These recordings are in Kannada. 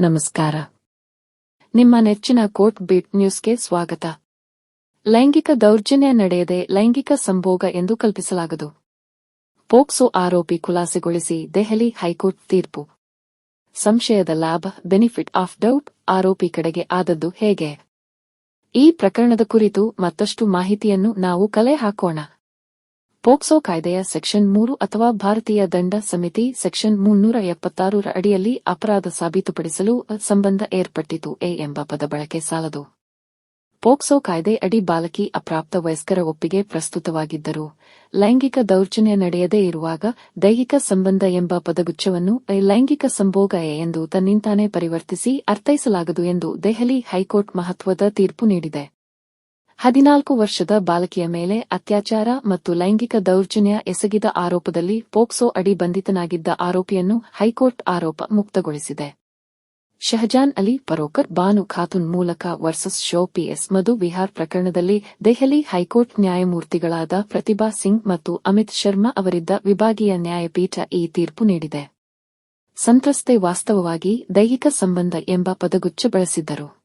ನಮಸ್ಕಾರ. ನಿಮ್ಮ ನೆಚ್ಚಿನ ಕೋರ್ಟ್ ಬೀಟ್ ನ್ಯೂಸ್ಗೆ ಸ್ವಾಗತ. ಲೈಂಗಿಕ ದೌರ್ಜನ್ಯ ನಡೆಯದೆ ಲೈಂಗಿಕ ಸಂಭೋಗ ಎಂದು ಕಲ್ಪಿಸಲಾಗದು. ಪೋಕ್ಸೋ ಆರೋಪಿ ಖುಲಾಸೆಗೊಳಿಸಿ ದೆಹಲಿ ಹೈಕೋರ್ಟ್ ತೀರ್ಪು. ಸಂಶಯದ ಲಾಭ, ಬೆನಿಫಿಟ್ ಆಫ್ ಡೌಟ್ ಆರೋಪಿ ಕಡೆಗೆ ಆದದ್ದು ಹೇಗೆ? ಈ ಪ್ರಕರಣದ ಕುರಿತು ಮತ್ತಷ್ಟು ಮಾಹಿತಿಯನ್ನು ನಾವು ಕಲೆ ಹಾಕೋಣ. ಪೋಕ್ಸೋ ಕಾಯ್ದೆಯ ಸೆಕ್ಷನ್ ಮೂರು ಅಥವಾ ಭಾರತೀಯ ದಂಡ ಸಮಿತಿ ಸೆಕ್ಷನ್ ಮುನ್ನೂರ ಎಪ್ಪತ್ತಾರರ ಅಡಿಯಲ್ಲಿ ಅಪರಾಧ ಸಾಬೀತುಪಡಿಸಲು ಸಂಬಂಧ ಏರ್ಪಟ್ಟಿತು ಎ ಎಂಬ ಪದ ಬಳಕೆ ಸಾಲದು. ಪೋಕ್ಸೋ ಕಾಯ್ದೆ ಅಡಿ ಬಾಲಕಿ ಅಪ್ರಾಪ್ತ ವಯಸ್ಕರ ಒಪ್ಪಿಗೆ ಪ್ರಸ್ತುತವಾಗಿದ್ದರು. ಲೈಂಗಿಕ ದೌರ್ಜನ್ಯ ನಡೆಯದೇ ಇರುವಾಗ ದೈಹಿಕ ಸಂಬಂಧ ಎಂಬ ಪದಗುಚ್ಛವನ್ನು ಲೈಂಗಿಕ ಸಂಭೋಗ ಎಂದು ತನ್ನಿಂತಾನೇ ಪರಿವರ್ತಿಸಿ ಅರ್ಥೈಸಲಾಗದು ಎಂದು ದೆಹಲಿ ಹೈಕೋರ್ಟ್ ಮಹತ್ವದ ತೀರ್ಪು ನೀಡಿದೆ. ಹದಿನಾಲ್ಕು ವರ್ಷದ ಬಾಲಕಿಯ ಮೇಲೆ ಅತ್ಯಾಚಾರ ಮತ್ತು ಲೈಂಗಿಕ ದೌರ್ಜನ್ಯ ಎಸಗಿದ ಆರೋಪದಲ್ಲಿ ಪೋಕ್ಸೋ ಅಡಿ ಬಂಧಿತನಾಗಿದ್ದ ಆರೋಪಿಯನ್ನು ಹೈಕೋರ್ಟ್ ಆರೋಪ ಮುಕ್ತಗೊಳಿಸಿದೆ. ಶಹಜಾನ್ ಅಲಿ ಪರೋಕರ್, ಬಾನು ಖಾತುನ್ ಮೂಲಕ ವರ್ಸಸ್ ಶೋ ಪಿಎಸ್ ಮಧು ವಿಹಾರ್ ಪ್ರಕರಣದಲ್ಲಿ ದೆಹಲಿ ಹೈಕೋರ್ಟ್ ನ್ಯಾಯಮೂರ್ತಿಗಳಾದ ಪ್ರತಿಭಾ ಸಿಂಗ್ ಮತ್ತು ಅಮಿತ್ ಶರ್ಮಾ ಅವರಿದ್ದ ವಿಭಾಗೀಯ ನ್ಯಾಯಪೀಠ ಈ ತೀರ್ಪು ನೀಡಿದೆ. ಸಂತ್ರಸ್ತೆ ವಾಸ್ತವವಾಗಿ ದೈಹಿಕ ಸಂಬಂಧ ಎಂಬ ಪದಗುಚ್ಛ ಬಳಸಿದ್ದರು.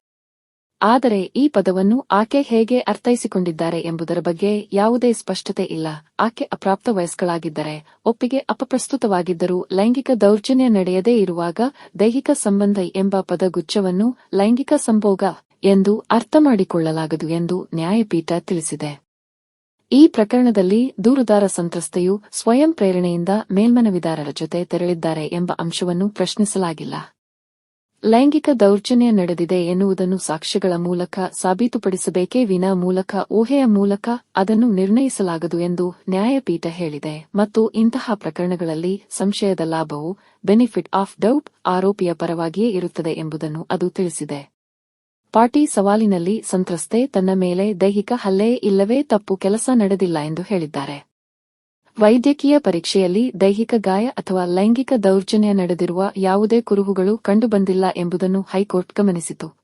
ಆದರೆ ಈ ಪದವನ್ನು ಆಕೆ ಹೇಗೆ ಅರ್ಥೈಸಿಕೊಂಡಿದ್ದಾರೆ ಎಂಬುದರ ಬಗ್ಗೆ ಯಾವುದೇ ಸ್ಪಷ್ಟತೆ ಇಲ್ಲ. ಆಕೆ ಅಪ್ರಾಪ್ತ ವಯಸ್ಕಳಾಗಿದ್ದರೆ ಒಪ್ಪಿಗೆ ಅಪಪ್ರಸ್ತುತವಾಗಿದ್ದರೂ ಲೈಂಗಿಕ ದೌರ್ಜನ್ಯ ನಡೆಯದೇ ಇರುವಾಗ ದೈಹಿಕ ಸಂಬಂಧ ಎಂಬ ಪದಗುಚ್ಛವನ್ನು ಲೈಂಗಿಕ ಸಂಭೋಗ ಎಂದು ಅರ್ಥ ಮಾಡಿಕೊಳ್ಳಲಾಗದು ಎಂದು ನ್ಯಾಯಪೀಠ ತಿಳಿಸಿದೆ. ಈ ಪ್ರಕರಣದಲ್ಲಿ ದೂರುದಾರ ಸಂತ್ರಸ್ತೆಯು ಸ್ವಯಂ ಪ್ರೇರಣೆಯಿಂದ ಮೇಲ್ಮನವಿದಾರರ ಜೊತೆ ತೆರಳಿದ್ದಾರೆ ಎಂಬ ಅಂಶವನ್ನು ಪ್ರಶ್ನಿಸಲಾಗಿಲ್ಲ. ಲೈಂಗಿಕ ದೌರ್ಜನ್ಯ ನಡೆದಿದೆ ಎನ್ನುವುದನ್ನು ಸಾಕ್ಷ್ಯಗಳ ಮೂಲಕ ಸಾಬೀತುಪಡಿಸಬೇಕೇ ವಿನ ಮೂಲಕ, ಊಹೆಯ ಮೂಲಕ ಅದನ್ನು ನಿರ್ಣಯಿಸಲಾಗದು ಎಂದು ನ್ಯಾಯಪೀಠ ಹೇಳಿದೆ. ಮತ್ತು ಇಂತಹ ಪ್ರಕರಣಗಳಲ್ಲಿ ಸಂಶಯದ ಲಾಭವು, ಬೆನಿಫಿಟ್ ಆಫ್ ಡೌಟ್ ಆರೋಪಿಯ ಪರವಾಗಿಯೇ ಇರುತ್ತದೆ ಎಂಬುದನ್ನು ಅದು ತಿಳಿಸಿದೆ. ಪಾರ್ಟಿ ಸವಾಲಿನಲ್ಲಿ ಸಂತ್ರಸ್ತೆ ತನ್ನ ಮೇಲೆ ದೈಹಿಕ ಹಲ್ಲೆ ಇಲ್ಲವೇ ತಪ್ಪು ಕೆಲಸ ನಡೆದಿಲ್ಲ ಎಂದು ಹೇಳಿದ್ದಾರೆ. ವೈದ್ಯಕೀಯ ಪರೀಕ್ಷೆಯಲ್ಲಿ ದೈಹಿಕ ಗಾಯ ಅಥವಾ ಲೈಂಗಿಕ ದೌರ್ಜನ್ಯ ನಡೆದಿರುವ ಯಾವುದೇ ಕುರುಹುಗಳು ಕಂಡುಬಂದಿಲ್ಲ ಎಂಬುದನ್ನು ಹೈಕೋರ್ಟ್ ಗಮನಿಸಿತು.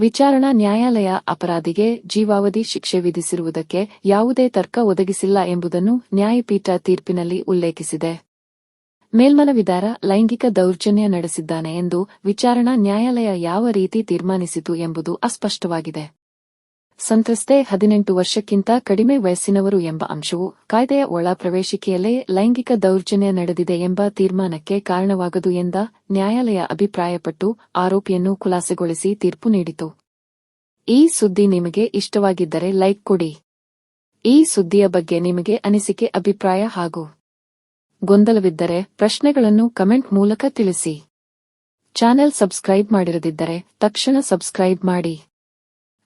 ವಿಚಾರಣಾ ನ್ಯಾಯಾಲಯ ಅಪರಾಧಿಗೆ ಜೀವಾವಧಿ ಶಿಕ್ಷೆ ವಿಧಿಸಿರುವುದಕ್ಕೆ ಯಾವುದೇ ತರ್ಕ ಒದಗಿಸಿಲ್ಲ ಎಂಬುದನ್ನು ನ್ಯಾಯಪೀಠ ತೀರ್ಪಿನಲ್ಲಿ ಉಲ್ಲೇಖಿಸಿದೆ. ಮೇಲ್ಮನವಿದಾರ ಲೈಂಗಿಕ ದೌರ್ಜನ್ಯ ನಡೆಸಿದ್ದಾನೆ ಎಂದು ವಿಚಾರಣಾ ನ್ಯಾಯಾಲಯ ಯಾವ ರೀತಿ ತೀರ್ಮಾನಿಸಿತು ಎಂಬುದು ಅಸ್ಪಷ್ಟವಾಗಿದೆ. ಸಂತ್ರಸ್ತೆ ಹದಿನೆಂಟು ವರ್ಷಕ್ಕಿಂತ ಕಡಿಮೆ ವಯಸ್ಸಿನವರು ಎಂಬ ಅಂಶವು ಕಾಯ್ದೆಯ ಒಳ ಪ್ರವೇಶಿಕೆಯಲ್ಲೇ ಲೈಂಗಿಕ ದೌರ್ಜನ್ಯ ನಡೆದಿದೆ ಎಂಬ ತೀರ್ಮಾನಕ್ಕೆ ಕಾರಣವಾಗದು ಎಂದ ನ್ಯಾಯಾಲಯ ಅಭಿಪ್ರಾಯಪಟ್ಟು ಆರೋಪಿಯನ್ನು ಖುಲಾಸೆಗೊಳಿಸಿ ತೀರ್ಪು ನೀಡಿತು. ಈ ಸುದ್ದಿ ನಿಮಗೆ ಇಷ್ಟವಾಗಿದ್ದರೆ ಲೈಕ್ ಕೊಡಿ. ಈ ಸುದ್ದಿಯ ಬಗ್ಗೆ ನಿಮಗೆ ಅನಿಸಿಕೆ, ಅಭಿಪ್ರಾಯ ಹಾಗೂ ಗೊಂದಲವಿದ್ದರೆ ಪ್ರಶ್ನೆಗಳನ್ನು ಕಮೆಂಟ್ ಮೂಲಕ ತಿಳಿಸಿ. ಚಾನೆಲ್ ಸಬ್ಸ್ಕ್ರೈಬ್ ಮಾಡಿರದಿದ್ದರೆ ತಕ್ಷಣ ಸಬ್ಸ್ಕ್ರೈಬ್ ಮಾಡಿ.